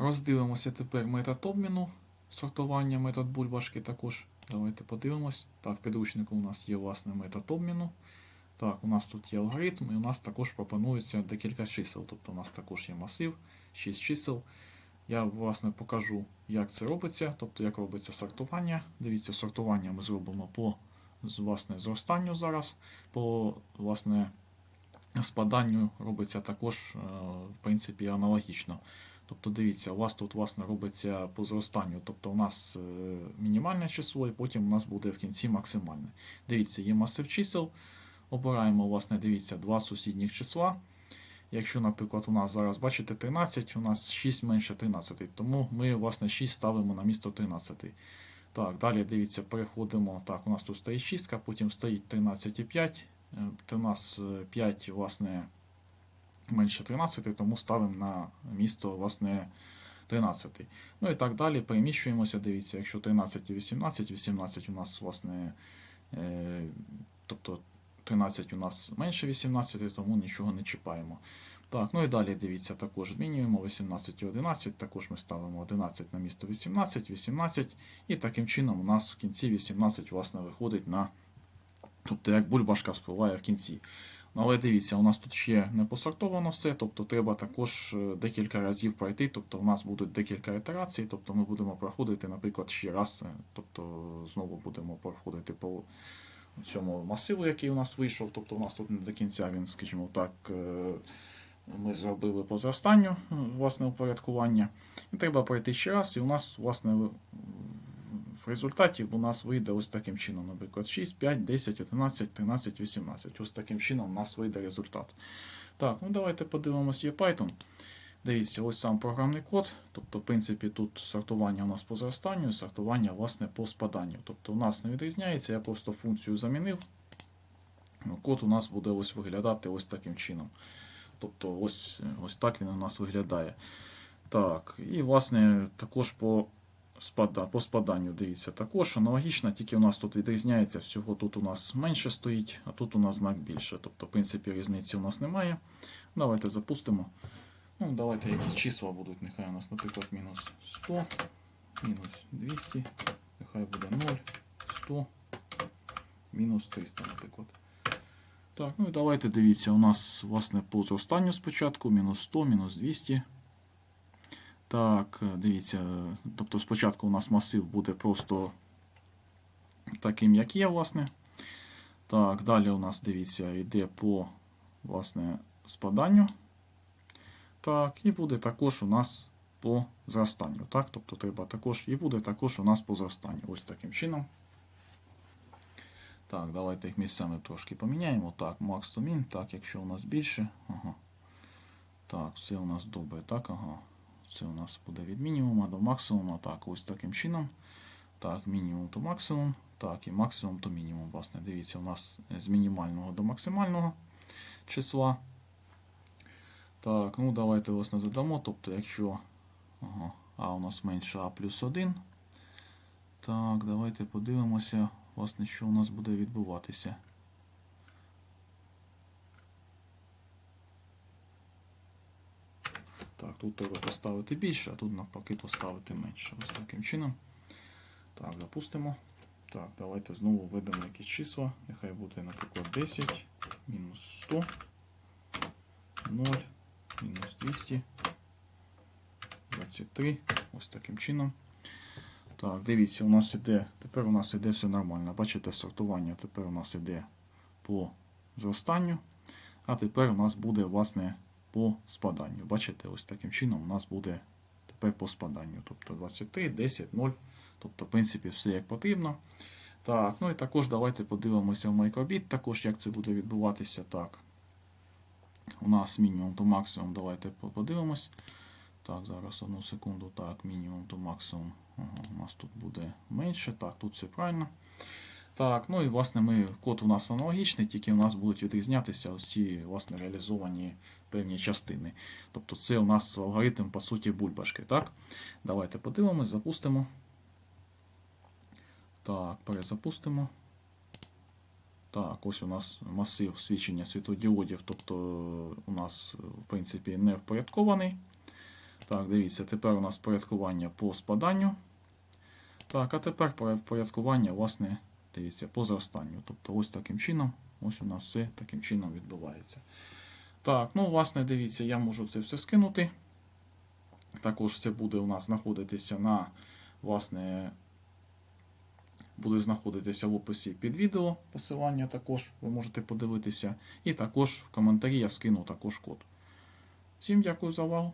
Роздивимося тепер метод обміну сортування, метод бульбашки також. Давайте подивимось. Так, в підручнику у нас є власне метод обміну. Так, у нас тут є алгоритм, і у нас також пропонується декілька чисел. Тобто у нас також є масив, 6 чисел. Я власне покажу, як це робиться, тобто як робиться сортування. Дивіться, сортування ми зробимо по власне, зростанню зараз, по власне, спаданню робиться також, е, в принципі, аналогічно. Тобто, дивіться, у вас тут власне робиться по зростанню. Тобто у нас е, мінімальне число, і потім у нас буде в кінці максимальне. Дивіться, є масив чисел. Обираємо, власне, дивіться, два сусідніх числа. Якщо, наприклад, у нас зараз, бачите, 13, у нас 6 менше 13, тому ми, власне, 6 ставимо на місто 13. Так, далі дивіться, переходимо. Так, у нас тут стоїть 6, потім стоїть 13,5. Е, у нас е, 5, власне, менше 13, тому ставимо на місто, власне, 13. Ну і так далі, переміщуємося, дивіться, якщо 13 і 18, 18 у нас, власне, е, тобто 13 у нас менше 18, тому нічого не чіпаємо. Так, ну і далі дивіться, також змінюємо 18 і 11, також ми ставимо 11 на місто 18, 18, і таким чином у нас в кінці 18 власне виходить на. Тобто як бульбашка вспливає в кінці. Ну, але дивіться, у нас тут ще не посортовано все, тобто треба також е, декілька разів пройти, тобто у нас будуть декілька ітерацій, тобто ми будемо проходити, наприклад, ще раз, е, тобто знову будемо проходити по цьому масиву, який у нас вийшов, тобто у нас тут не до кінця він, скажімо так, е, ми зробили по зростанню власне упорядкування. І треба пройти ще раз, і у нас, власне, в- в у нас вийде ось таким чином, наприклад, 6, 5, 10, 11, 13, 18. Ось таким чином у нас вийде результат. Так, ну давайте подивимось є Python. Дивіться, ось сам програмний код. Тобто, в принципі, тут сортування у нас по зростанню, сортування, власне, по спаданню. Тобто у нас не відрізняється, я просто функцію замінив. Ну, Код у нас буде ось виглядати ось таким чином. Тобто, ось, ось так він у нас виглядає. Так, і власне також по, спада, по спаданню, дивіться, також аналогічно, тільки у нас тут відрізняється, всього тут у нас менше стоїть, а тут у нас знак більше. Тобто, в принципі, різниці у нас немає. Давайте запустимо. Ну, давайте якісь числа будуть. Нехай у нас, наприклад, мінус 100, мінус 200, нехай буде 0, 100, мінус 300, наприклад. Так, ну і давайте дивіться, у нас, власне, по зростанню спочатку, мінус 100, мінус 200. Так, е, дивіться, тобто спочатку у нас масив буде просто таким, як є, власне. Так, далі у нас, дивіться, йде по власне, спаданню. Так, і буде також у нас по зростанню. Так, тобто треба також, і буде також у нас по зростанню. Ось таким чином. Так, давайте їх місцями трошки поміняємо. Так, max to min, так, якщо у нас більше. Ага. Так, це у нас добре. Так, ага. Це у нас буде від мінімума до максимума. Так, ось таким чином. Так, мінімум то максимум. Так, і максимум то мінімум. Власне, дивіться, у нас з мінімального до максимального числа. Так, ну давайте власне задамо. Тобто, якщо ага, А у нас менше А плюс 1. Так, давайте подивимося, власне, що у нас буде відбуватися. Так, тут треба поставити більше, а тут навпаки поставити менше. Ось таким чином. Так, запустимо. Так, давайте знову введемо якісь числа. Нехай буде, наприклад, 10, мінус 100, 0, мінус 200, 23. Ось таким чином. Так, дивіться, у нас іде, тепер у нас іде все нормально. Бачите, сортування тепер у нас іде по зростанню, а тепер у нас буде, власне, по спаданню. Бачите, ось таким чином у нас буде тепер по спаданню. Тобто 23, 10, 0. Тобто, в принципі, все як потрібно. Так, ну і також давайте подивимося в мicrobit, також як це буде відбуватися. Так. У нас мінімум то максимум. Давайте подивимось. Так, зараз одну секунду. Так, мінімум то максимум. Ага, у нас тут буде менше. Так, тут все правильно. Так, ну і власне ми, код у нас аналогічний, тільки у нас будуть відрізнятися ці власне реалізовані певні частини. Тобто це у нас алгоритм, по суті, бульбашки. Так? Давайте подивимось, запустимо. Так, перезапустимо. Так, ось у нас масив свідчення світодіодів, тобто у нас, в принципі, не впорядкований. Так, дивіться, тепер у нас порядкування по спаданню. Так, а тепер поряд- порядкування, власне, дивіться, по зростанню. Тобто ось таким чином, ось у нас все таким чином відбувається. Так, ну, власне, дивіться, я можу це все скинути. Також це буде у нас знаходитися на, власне, буде знаходитися в описі під відео. Посилання також ви можете подивитися. І також в коментарі я скину також код. Всім дякую за увагу.